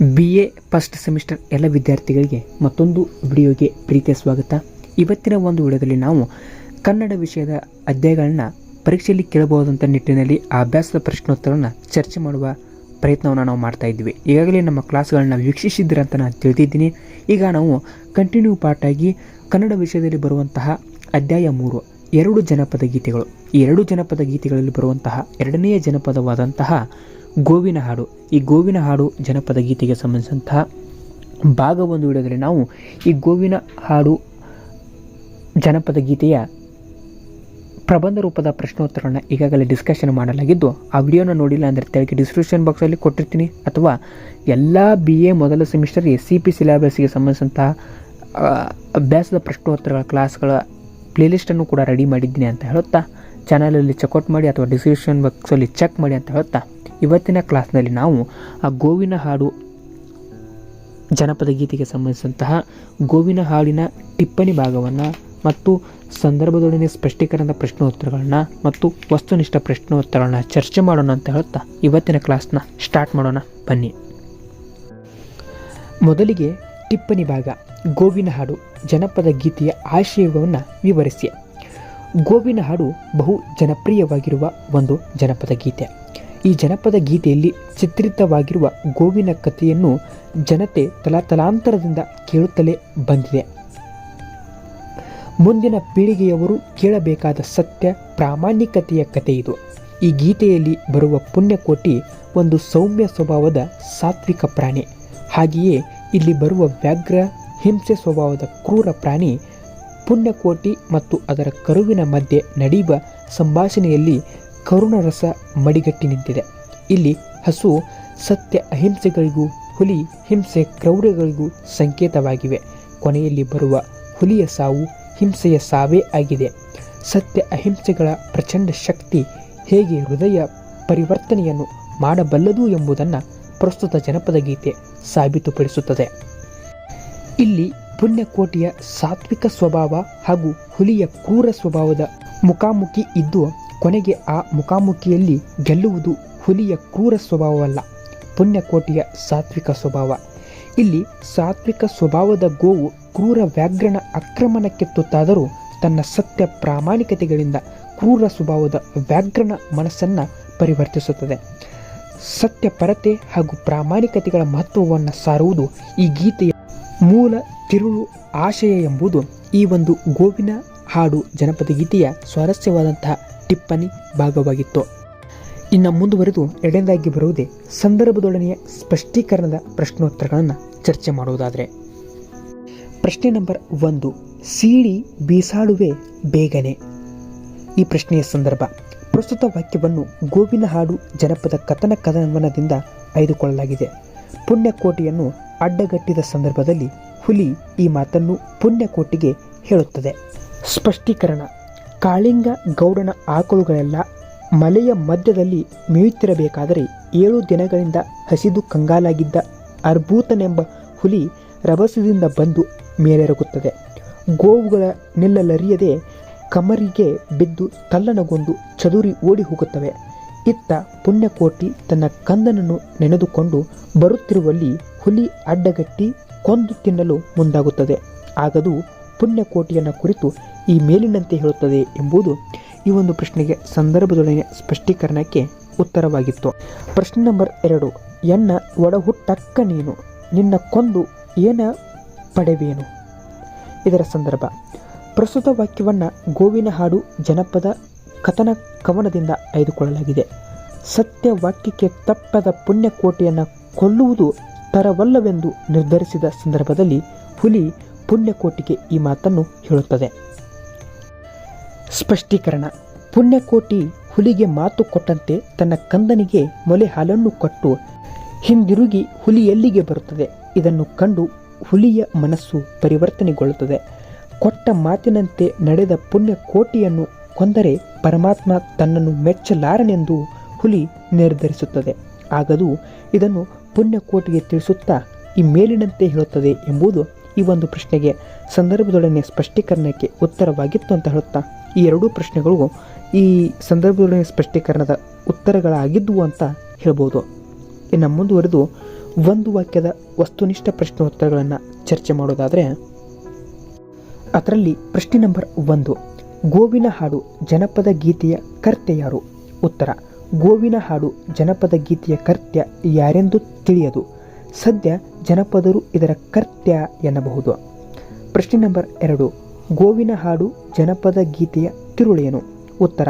B A first semester ಎಲ್ಲ ವಿದ್ಯಾರ್ಥಿಗಳಿಗೆ ಮತ್ತೊಂದು ವಿಡಿಯೋಗೆ ಪ್ರೀತಿಯ ಸ್ವಾಗತ. ಇವತ್ತಿನ ಒಂದು ವಿಡಿಯೋದಲ್ಲಿ ನಾವು ಕನ್ನಡ ವಿಷಯದ ಅಧ್ಯಾಯಗಳನ್ನ ಪರೀಕ್ಷೆಯಲ್ಲಿ ಕೇಳಬಹುದಂಥ ನಿಟ್ಟಿನಲ್ಲಿ ಆ ಅಭ್ಯಾಸದ ಪ್ರಶ್ನೋತ್ತರವನ್ನು ಚರ್ಚೆ ಮಾಡುವ ಪ್ರಯತ್ನವನ್ನು ನಾವು ಮಾಡ್ತಾ ಇದ್ವಿ. ಈಗಾಗಲೇ ನಮ್ಮ ಕ್ಲಾಸ್ಗಳನ್ನ ವೀಕ್ಷಿಸಿದ್ದೀರ ಅಂತ ನಾನು ತಿಳಿದಿದ್ದೀನಿ. ಈಗ ನಾವು ಕಂಟಿನ್ಯೂ ಆಗಿ ಕನ್ನಡ ವಿಷಯದಲ್ಲಿ ಬರುವಂತಹ ಅಧ್ಯಾಯ ಮೂರು, ಎರಡು ಜನಪದ ಗೀತೆಗಳು. ಈ ಎರಡು ಜನಪದ ಗೀತೆಗಳಲ್ಲಿ ಬರುವಂತಹ ಎರಡನೆಯ ಜನಪದವಾದಂತಹ ಗೋವಿನ ಹಾಡು. ಈ ಗೋವಿನ ಹಾಡು ಜನಪದ ಗೀತೆಗೆ ಸಂಬಂಧಿಸಿದಂತಹ ಭಾಗ ಹಿಡಿದರೆ ನಾವು ಈ ಗೋವಿನ ಹಾಡು ಜನಪದ ಗೀತೆಯ ಪ್ರಬಂಧ ರೂಪದ ಪ್ರಶ್ನೋತ್ತರಗಳನ್ನ ಈಗಾಗಲೇ ಡಿಸ್ಕಷನ್ ಮಾಡಲಾಗಿದ್ದು, ಆ ವಿಡಿಯೋನ ನೋಡಿಲ್ಲ ಅಂದರೆ ತೆಳಗೆ ಡಿಸ್ಕ್ರಿಪ್ಷನ್ ಬಾಕ್ಸಲ್ಲಿ ಕೊಟ್ಟಿರ್ತೀನಿ. ಅಥವಾ ಎಲ್ಲ ಬಿ ಎ ಮೊದಲ ಸೆಮಿಸ್ಟರ್ ಎಸ್ ಸಿ ಪಿ ಸಿಲೆಬಸ್ಗೆ ಸಂಬಂಧಿಸಿದಂತಹ ಅಭ್ಯಾಸದ ಪ್ರಶ್ನೋತ್ತರಗಳ ಕ್ಲಾಸ್ಗಳ ಪ್ಲೇಲಿಸ್ಟನ್ನು ಕೂಡ ರೆಡಿ ಮಾಡಿದ್ದೀನಿ ಅಂತ ಹೇಳುತ್ತಾ ಚಾನಲಲ್ಲಿ ಚೆಕ್ಔಟ್ ಮಾಡಿ ಅಥವಾ ಡಿಸ್ಕ್ರಿಪ್ಷನ್ ಬಾಕ್ಸಲ್ಲಿ ಚೆಕ್ ಮಾಡಿ ಅಂತ ಹೇಳುತ್ತಾ. ಇವತ್ತಿನ ಕ್ಲಾಸ್ನಲ್ಲಿ ನಾವು ಆ ಗೋವಿನ ಹಾಡು ಜನಪದ ಗೀತೆಗೆ ಸಂಬಂಧಿಸಿದಂತಹ ಗೋವಿನ ಹಾಡಿನ ಟಿಪ್ಪಣಿ ಭಾಗವನ್ನು ಮತ್ತು ಸಂದರ್ಭದೊಡನೆ ಸ್ಪಷ್ಟೀಕರಣದ ಪ್ರಶ್ನೋತ್ತರಗಳನ್ನ ಮತ್ತು ವಸ್ತುನಿಷ್ಠ ಪ್ರಶ್ನೋತ್ತರಗಳನ್ನ ಚರ್ಚೆ ಮಾಡೋಣ ಅಂತ ಹೇಳುತ್ತಾ ಇವತ್ತಿನ ಕ್ಲಾಸ್ನ ಸ್ಟಾರ್ಟ್ ಮಾಡೋಣ. ಬನ್ನಿ. ಮೊದಲಿಗೆ ಟಿಪ್ಪಣಿ ಭಾಗ, ಗೋವಿನ ಹಾಡು, ಜನಪದ ಗೀತೆಯ ಆಶಯವನ್ನು ವಿವರಿಸಿ. ಗೋವಿನ ಹಾಡು ಬಹು ಜನಪ್ರಿಯವಾಗಿರುವ ಒಂದು ಜನಪದ ಗೀತೆ. ಈ ಜನಪದ ಗೀತೆಯಲ್ಲಿ ಚಿತ್ರಿತವಾಗಿರುವ ಗೋವಿನ ಕಥೆಯನ್ನು ಜನತೆ ತಲಾತಲಾಂತರದಿಂದ ಕೇಳುತ್ತಲೇ ಬಂದಿದೆ. ಮುಂದಿನ ಪೀಳಿಗೆಯವರು ಕೇಳಬೇಕಾದ ಸತ್ಯ, ಪ್ರಾಮಾಣಿಕತೆಯ ಕಥೆ ಇದು. ಈ ಗೀತೆಯಲ್ಲಿ ಬರುವ ಪುಣ್ಯಕೋಟಿ ಒಂದು ಸೌಮ್ಯ ಸ್ವಭಾವದ ಸಾತ್ವಿಕ ಪ್ರಾಣಿ. ಹಾಗೆಯೇ ಇಲ್ಲಿ ಬರುವ ವ್ಯಾಘ್ರ, ಹಿಂಸೆ ಸ್ವಭಾವದ ಕ್ರೂರ ಪ್ರಾಣಿ ಪುಣ್ಯಕೋಟಿ ಮತ್ತು ಅದರ ಕರುವಿನ ಮಧ್ಯೆ ನಡೆಯುವ ಸಂಭಾಷಣೆಯಲ್ಲಿ ಕರುಣರಸ ಮಡಿಗಟ್ಟಿ ನಿಂತಿದೆ. ಇಲ್ಲಿ ಹಸು ಸತ್ಯ ಅಹಿಂಸೆಗಳಿಗೂ, ಹುಲಿ ಹಿಂಸೆ ಕ್ರೌರ್ಯಗಳಿಗೂ ಸಂಕೇತವಾಗಿವೆ. ಕೊನೆಯಲ್ಲಿ ಬರುವ ಹುಲಿಯ ಸಾವು ಹಿಂಸೆಯ ಸಾವೇ ಆಗಿದೆ. ಸತ್ಯ ಅಹಿಂಸೆಗಳ ಪ್ರಚಂಡ ಶಕ್ತಿ ಹೇಗೆ ಹೃದಯ ಪರಿವರ್ತನೆಯನ್ನು ಮಾಡಬಲ್ಲದು ಎಂಬುದನ್ನು ಪ್ರಸ್ತುತ ಜನಪದ ಗೀತೆ ಸಾಬೀತುಪಡಿಸುತ್ತದೆ. ಇಲ್ಲಿ ಪುಣ್ಯಕೋಟಿಯ ಸಾತ್ವಿಕ ಸ್ವಭಾವ ಹಾಗೂ ಹುಲಿಯ ಕ್ರೂರ ಸ್ವಭಾವದ ಮುಖಾಮುಖಿ ಇದ್ದು ಕೊನೆಗೆ ಆ ಮುಖಾಮುಖಿಯಲ್ಲಿ ಗೆಲ್ಲುವುದು ಹುಲಿಯ ಕ್ರೂರ ಸ್ವಭಾವವಲ್ಲ, ಪುಣ್ಯಕೋಟಿಯ ಸಾತ್ವಿಕ ಸ್ವಭಾವ. ಇಲ್ಲಿ ಸಾತ್ವಿಕ ಸ್ವಭಾವದ ಗೋವು ಕ್ರೂರ ವ್ಯಾಘ್ರನ ಆಕ್ರಮಣಕ್ಕೆ ತುತ್ತಾದರೂ ತನ್ನ ಸತ್ಯ ಪ್ರಾಮಾಣಿಕತೆಗಳಿಂದ ಕ್ರೂರ ಸ್ವಭಾವದ ವ್ಯಾಘ್ರನ ಮನಸ್ಸನ್ನು ಪರಿವರ್ತಿಸುತ್ತದೆ. ಸತ್ಯ ಪರತೆ ಹಾಗೂ ಪ್ರಾಮಾಣಿಕತೆಗಳ ಮಹತ್ವವನ್ನು ಸಾರುವುದು ಈ ಗೀತೆಯ ಮೂಲ ತಿರುಳು ಆಶಯ ಎಂಬುದು ಈ ಒಂದು ಗೋವಿನ ಹಾಡು ಜನಪದ ಗೀತೆಯ ಸ್ವಾರಸ್ಯವಾದಂತಹ ಟಿಪ್ಪಣಿ ಭಾಗವಾಗಿತ್ತು. ಇನ್ನು ಮುಂದುವರೆದು ಎರಡನೇದಾಗಿ ಬರುವುದೇ ಸಂದರ್ಭದೊಡನೆಯ ಸ್ಪಷ್ಟೀಕರಣದ ಪ್ರಶ್ನೋತ್ತರಗಳನ್ನು ಚರ್ಚೆ ಮಾಡುವುದಾದರೆ. ಪ್ರಶ್ನೆ ನಂಬರ್ ಒಂದು, ಸೀಳಿ ಬೀಸಾಡುವೆ ಬೇಗನೆ. ಈ ಪ್ರಶ್ನೆಯ ಸಂದರ್ಭ, ಪ್ರಸ್ತುತ ವಾಕ್ಯವನ್ನು ಗೋವಿನ ಹಾಡು ಜನಪದ ಕಥನ ಕದನವನದಿಂದ ಆಯ್ದುಕೊಳ್ಳಲಾಗಿದೆ ಪುಣ್ಯಕೋಟೆಯನ್ನು ಅಡ್ಡಗಟ್ಟಿದ ಸಂದರ್ಭದಲ್ಲಿ ಹುಲಿ ಈ ಮಾತನ್ನು ಪುಣ್ಯಕೋಟಿಗೆ ಹೇಳುತ್ತದೆ. ಸ್ಪಷ್ಟೀಕರಣ ಕಾಳಿಂಗ ಗೌಡನ ಆಕಳುಗಳೆಲ್ಲ ಮಲೆಯ ಮಧ್ಯದಲ್ಲಿ ಮೇಯುತ್ತಿರಬೇಕಾದರೆ ಏಳು ದಿನಗಳಿಂದ ಹಸಿದು ಕಂಗಾಲಾಗಿದ್ದ ಅರ್ಭೂತನೆಂಬ ಹುಲಿ ರಭಸದಿಂದ ಬಂದು ಮೇಲೆರಗುತ್ತದೆ. ಗೋವುಗಳ ನಿಲ್ಲಲರಿಯದೆ ಕಮರಿಗೆ ಬಿದ್ದು ತಲ್ಲಣಗೊಂಡು ಚದುರಿ ಓಡಿ ಹೋಗುತ್ತವೆ. ಇತ್ತ ಪುಣ್ಯಕೋಟಿ ತನ್ನ ಕಂದನನ್ನು ನೆನೆದುಕೊಂಡು ಬರುತ್ತಿರುವಲ್ಲಿ ಹುಲಿ ಅಡ್ಡಗಟ್ಟಿ ಕೊಂದು ತಿನ್ನಲು ಮುಂದಾಗುತ್ತದೆ. ಆಗದು ಪುಣ್ಯಕೋಟಿಯನ್ನು ಕುರಿತು ಈ ಮೇಲಿನಂತೆ ಹೇಳುತ್ತದೆ ಎಂಬುದು ಈ ಒಂದು ಪ್ರಶ್ನೆಗೆ ಸಂದರ್ಭದೊಡನೆ ಸ್ಪಷ್ಟೀಕರಣಕ್ಕೆ ಉತ್ತರವಾಗಿತ್ತು. ಪ್ರಶ್ನೆ ನಂಬರ್ ಎರಡು, ಎನ್ನ ಒಡಹುಟ್ಟಕ್ಕ ನೀನು? ನಿನ್ನ ಕೊಂದು ಏನ ಪಡೆವೇನು? ಇದರ ಸಂದರ್ಭ, ಪ್ರಸ್ತುತ ವಾಕ್ಯವನ್ನು ಗೋವಿನ ಹಾಡು ಜನಪದ ಕಥನ ಕವನದಿಂದ ಆಯ್ದುಕೊಳ್ಳಲಾಗಿದೆ. ಸತ್ಯ ವಾಕ್ಯಕ್ಕೆ ತಪ್ಪದ ಪುಣ್ಯಕೋಟೆಯನ್ನು ಕೊಲ್ಲುವುದು ತರವಲ್ಲವೆಂದು ನಿರ್ಧರಿಸಿದ ಸಂದರ್ಭದಲ್ಲಿ ಹುಲಿ ಪುಣ್ಯಕೋಟಿಗೆ ಈ ಮಾತನ್ನು ಹೇಳುತ್ತದೆ. ಸ್ಪಷ್ಟೀಕರಣ. ಪುಣ್ಯಕೋಟಿ ಹುಲಿಗೆ ಮಾತು ಕೊಟ್ಟಂತೆ ತನ್ನ ಕಂದನಿಗೆ ಮೊಲೆ ಹಾಲನ್ನು ಕೊಟ್ಟು ಹಿಂದಿರುಗಿ ಹುಲಿ ಎಲ್ಲಿಗೆ ಬರುತ್ತದೆ? ಇದನ್ನು ಕಂಡು ಹುಲಿಯ ಮನಸ್ಸು ಪರಿವರ್ತನೆಗೊಳ್ಳುತ್ತದೆ. ಕೊಟ್ಟ ಮಾತಿನಂತೆ ನಡೆದ ಪುಣ್ಯಕೋಟಿಯನ್ನು ಕೊಂದರೆ ಪರಮಾತ್ಮ ತನ್ನನ್ನು ಮೆಚ್ಚಲಾರನೆಂದು ಹುಲಿ ನಿರ್ಧರಿಸುತ್ತದೆ. ಆಗದು ಇದನ್ನು ಪುಣ್ಯಕೋಟಿಗೆ ತಿಳಿಸುತ್ತಾ ಈ ಮೇಲಿನಂತೆ ಹೇಳುತ್ತದೆ ಎಂಬುದು ಈ ಒಂದು ಪ್ರಶ್ನೆಗೆ ಸಂದರ್ಭದೊಡನೆ ಸ್ಪಷ್ಟೀಕರಣಕ್ಕೆ ಉತ್ತರವಾಗಿತ್ತು ಅಂತ ಹೇಳುತ್ತಾ, ಈ ಎರಡೂ ಪ್ರಶ್ನೆಗಳು ಈ ಸಂದರ್ಭದೊಡನೆ ಸ್ಪಷ್ಟೀಕರಣದ ಉತ್ತರಗಳಾಗಿದ್ವು ಅಂತ ಹೇಳ್ಬೋದು. ಇನ್ನು ಮುಂದುವರೆದು ಒಂದು ವಾಕ್ಯದ ವಸ್ತುನಿಷ್ಠ ಪ್ರಶ್ನೋತ್ತರಗಳನ್ನು ಚರ್ಚೆ ಮಾಡೋದಾದರೆ, ಅದರಲ್ಲಿ ಪ್ರಶ್ನೆ ನಂಬರ್ ಒಂದು, ಗೋವಿನ ಹಾಡು ಜನಪದ ಗೀತೆಯ ಕರ್ತೆ ಯಾರು? ಉತ್ತರ, ಗೋವಿನ ಹಾಡು ಜನಪದ ಗೀತೆಯ ಕರ್ತ್ಯ ಯಾರೆಂದು ತಿಳಿಯದು. ಸದ್ಯ ಜನಪದರು ಇದರ ಕರ್ತ್ಯ ಎನ್ನಬಹುದು. ಪ್ರಶ್ನೆ ನಂಬರ್ ಎರಡು, ಗೋವಿನ ಹಾಡು ಜನಪದ ಗೀತೆಯ ತಿರುಳೇನು? ಉತ್ತರ,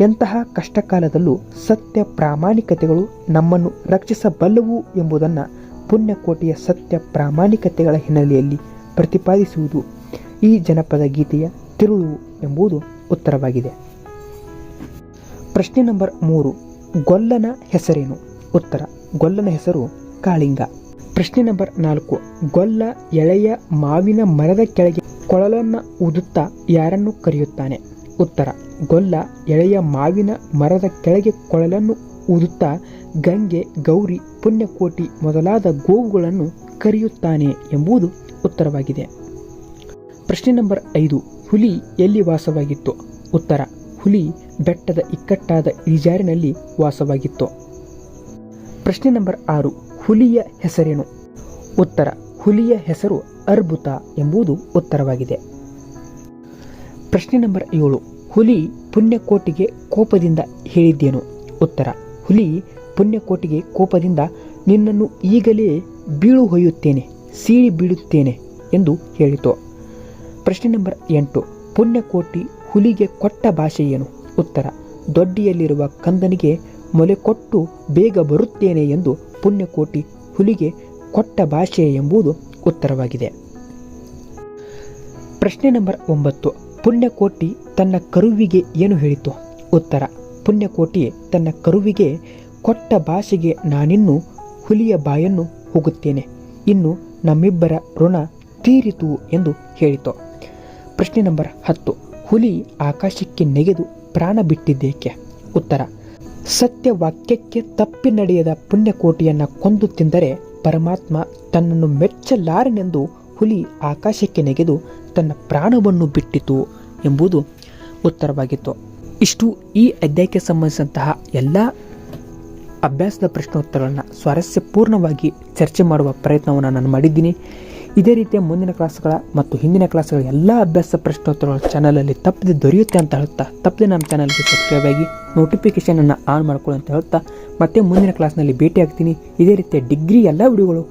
ಎಂತಹ ಕಷ್ಟಕಾಲದಲ್ಲೂ ಸತ್ಯ ಪ್ರಾಮಾಣಿಕತೆಗಳು ನಮ್ಮನ್ನು ರಕ್ಷಿಸಬಲ್ಲವು ಎಂಬುದನ್ನು ಪುಣ್ಯಕೋಟೆಯ ಸತ್ಯ ಪ್ರಾಮಾಣಿಕತೆಗಳ ಹಿನ್ನೆಲೆಯಲ್ಲಿ ಪ್ರತಿಪಾದಿಸುವುದು ಈ ಜನಪದ ಗೀತೆಯ ತಿರುಳು ಎಂಬುದು ಉತ್ತರವಾಗಿದೆ. ಪ್ರಶ್ನೆ ನಂಬರ್ ಮೂರು, ಗೊಲ್ಲನ ಹೆಸರೇನು? ಉತ್ತರ, ಗೊಲ್ಲನ ಹೆಸರು ಕಾಳಿಂಗ. ಪ್ರಶ್ನೆ ನಂಬರ್ ನಾಲ್ಕು. ಗೊಲ್ಲ ಎಳೆಯ ಮಾವಿನ ಮರದ ಕೆಳಗೆ ಕೊಳಲನ್ನು ಊದುತ್ತಾ ಯಾರನ್ನು ಕರೆಯುತ್ತಾನೆ? ಉತ್ತರ, ಗೊಲ್ಲ ಎಳೆಯ ಮಾವಿನ ಮರದ ಕೆಳಗೆ ಕೊಳಲನ್ನು ಊದುತ್ತಾ ಗಂಗೆ, ಗೌರಿ, ಪುಣ್ಯಕೋಟಿ ಮೊದಲಾದ ಗೋವುಗಳನ್ನು ಕರೆಯುತ್ತಾನೆ ಎಂಬುದು ಉತ್ತರವಾಗಿದೆ. ಪ್ರಶ್ನೆ ನಂಬರ್ ಐದು. ಹುಲಿ ಎಲ್ಲಿ ವಾಸವಾಗಿತ್ತು? ಉತ್ತರ, ಹುಲಿ ಬೆಟ್ಟದ ಇಕ್ಕಟ್ಟಾದ ಇಳಿಜಾರಿನಲ್ಲಿ ವಾಸವಾಗಿತ್ತು. ಪ್ರಶ್ನೆ ನಂಬರ್ ಆರು. ಹುಲಿಯ ಹೆಸರೇನು? ಉತ್ತರ, ಹುಲಿಯ ಹೆಸರು ಅರ್ಬುತ ಎಂಬುದು ಉತ್ತರವಾಗಿದೆ. ಪ್ರಶ್ನೆ ನಂಬರ್ ಏಳು, ಹುಲಿ ಪುಣ್ಯಕೋಟಿಗೆ ಕೋಪದಿಂದ ಹೇಳಿದ್ದೇನು? ಉತ್ತರ, ಹುಲಿ ಪುಣ್ಯಕೋಟಿಗೆ ಕೋಪದಿಂದ ನಿನ್ನನ್ನು ಈಗಲೇ ಬೀಳು ಹೊಯ್ಯುತ್ತೇನೆ, ಸೀಳಿ ಬೀಳುತ್ತೇನೆ ಎಂದು ಹೇಳಿತು. ಪ್ರಶ್ನೆ ನಂಬರ್ ಎಂಟು, ಪುಣ್ಯಕೋಟಿ ಹುಲಿಗೆ ಕೊಟ್ಟ ಭಾಷೆ ಏನು? ಉತ್ತರ, ದೊಡ್ಡಿಯಲ್ಲಿರುವ ಕಂದನಿಗೆ ಮೊಲೆ ಕೊಟ್ಟು ಬೇಗ ಬರುತ್ತೇನೆ ಎಂದು ಪುಣ್ಯಕೋಟಿ ಹುಲಿಗೆ ಕೊಟ್ಟ ಭಾಷೆ ಎಂಬುದು ಉತ್ತರವಾಗಿದೆ. ಪ್ರಶ್ನೆ ನಂಬರ್ ಒಂಬತ್ತು. ಪುಣ್ಯಕೋಟಿ ತನ್ನ ಕರುವಿಗೆ ಏನು ಹೇಳಿತು? ಉತ್ತರ. ಪುಣ್ಯಕೋಟಿ ತನ್ನ ಕರುವಿಗೆ ಕೊಟ್ಟ ಭಾಷೆಗೆ ನಾನಿನ್ನು ಹುಲಿಯ ಬಾಯನ್ನು ಹೋಗುತ್ತೇನೆ. ಇನ್ನು ನಮ್ಮಿಬ್ಬರ ಋಣ ತೀರಿತು ಎಂದು ಹೇಳಿತು. ಪ್ರಶ್ನೆ ನಂಬರ್ ಹತ್ತು. ಹುಲಿ ಆಕಾಶಕ್ಕೆ ನೆಗೆದು ಪ್ರಾಣ ಬಿಟ್ಟಿದ್ದೇಕೆ? ಉತ್ತರ. ಸತ್ಯ ವಾಕ್ಯಕ್ಕೆ ತಪ್ಪಿ ನಡೆಯದ ಪುಣ್ಯಕೋಟಿಯನ್ನು ಕೊಂದು ತಿಂದರೆ ಪರಮಾತ್ಮ ತನ್ನನ್ನು ಮೆಚ್ಚಲಾರನೆಂದು ಹುಲಿ ಆಕಾಶಕ್ಕೆ ನೆಗೆದು ತನ್ನ ಪ್ರಾಣವನ್ನು ಬಿಟ್ಟಿತು ಎಂಬುದು ಉತ್ತರವಾಗಿತ್ತು. ಇಷ್ಟು ಈ ಅಧ್ಯಾಯಕ್ಕೆ ಸಂಬಂಧಿಸಿದಂತಹ ಎಲ್ಲ ಅಭ್ಯಾಸದ ಪ್ರಶ್ನೋತ್ತರಗಳನ್ನು ಸ್ವಾರಸ್ಯಪೂರ್ಣವಾಗಿ ಚರ್ಚೆ ಮಾಡುವ ಪ್ರಯತ್ನವನ್ನು ನಾನು ಮಾಡಿದ್ದೀನಿ. ಇದೇ ರೀತಿಯ ಮುಂದಿನ ಕ್ಲಾಸ್ಗಳ ಮತ್ತು ಹಿಂದಿನ ಕ್ಲಾಸ್ಗಳ ಎಲ್ಲ ಅಭ್ಯಾಸ ಪ್ರಶ್ನೋತ್ತರಗಳ ಚಾನಲಲ್ಲಿ ತಪ್ಪದೆ ದೊರೆಯುತ್ತೆ ಅಂತ ಹೇಳ್ತಾ ತಪ್ಪದೆ ನಮ್ಮ ಚಾನಲ್ಗೆ ಸಬ್ಸ್ಕ್ರೈಬ್ ಆಗಿ ನೋಟಿಫಿಕೇಷನನ್ನು ಆನ್ ಮಾಡ್ಕೊಳ್ಳಿ ಅಂತ ಹೇಳ್ತಾ ಮತ್ತೆ ಮುಂದಿನ ಕ್ಲಾಸ್ನಲ್ಲಿ ಭೇಟಿ ಆಗ್ತೀನಿ. ಇದೇ ರೀತಿಯ ಡಿಗ್ರಿ ಎಲ್ಲ ವಿಡಿಯೋಗಳು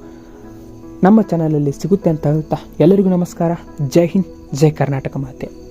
ನಮ್ಮ ಚಾನಲಲ್ಲಿ ಸಿಗುತ್ತೆ ಅಂತ ಹೇಳ್ತಾ. ಎಲ್ಲರಿಗೂ ನಮಸ್ಕಾರ. ಜೈ ಹಿಂದ್, ಜೈ ಕರ್ನಾಟಕ ಮಾತೆ.